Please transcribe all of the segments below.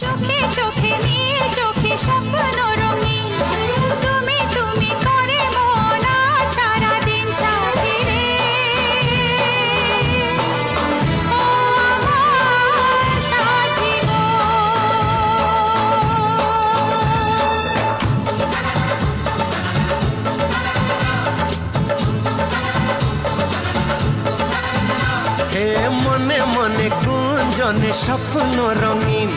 চোখে চোখে নিয়ে চোখে স্বপ্ন রঙিন। তুমি তুমি করে মন সারা দিন সাথী রে। ও আমার সাথী গো। হে মনে মনে গুঞ্জনে স্বপ্ন রঙিন।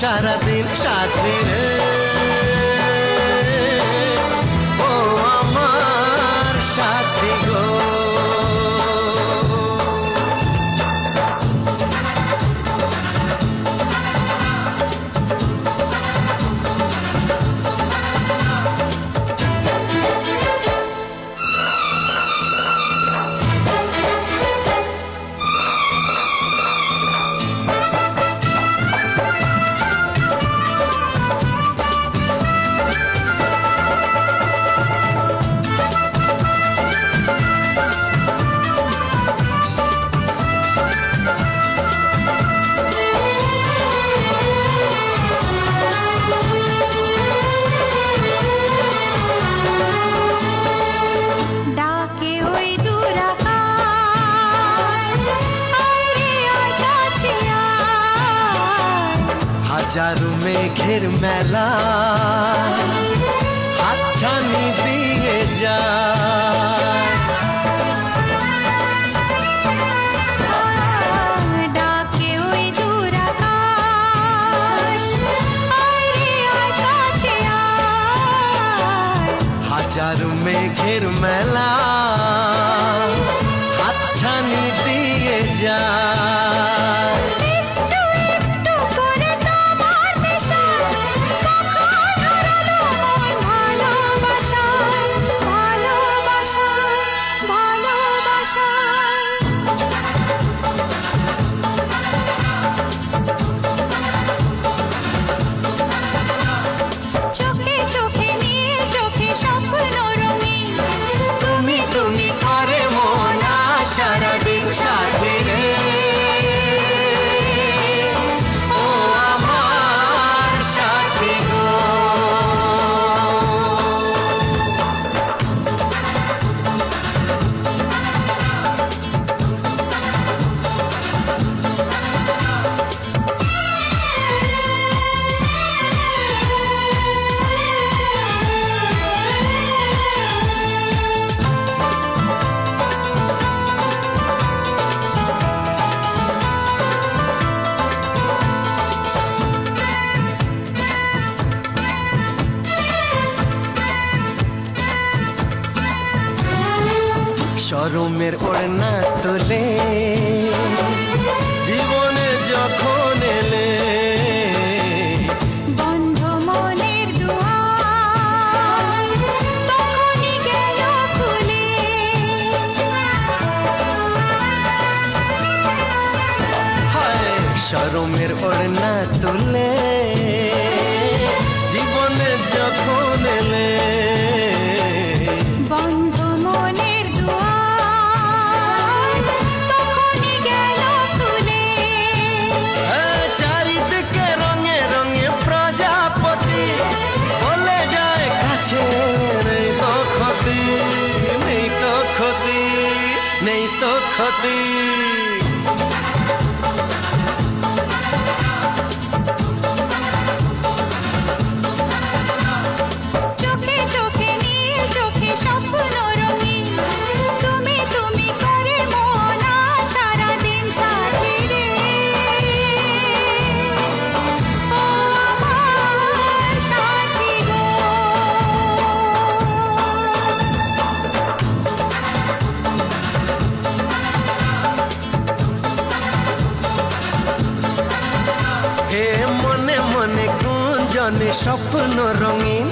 সারাদিন সাথে হাজারো মেঘের মেলা। হাতছানি দিয়ে যা। হাজারো মেঘের মেলা। হাতছানি দিয়ে যা। সরমের ওড়না তোলে। জীবনে যখন এলে সরমের ওড়না তোলে। জীবনে যখন এলে তো ক্ষতি মনে স্বপ্ন রঙিন।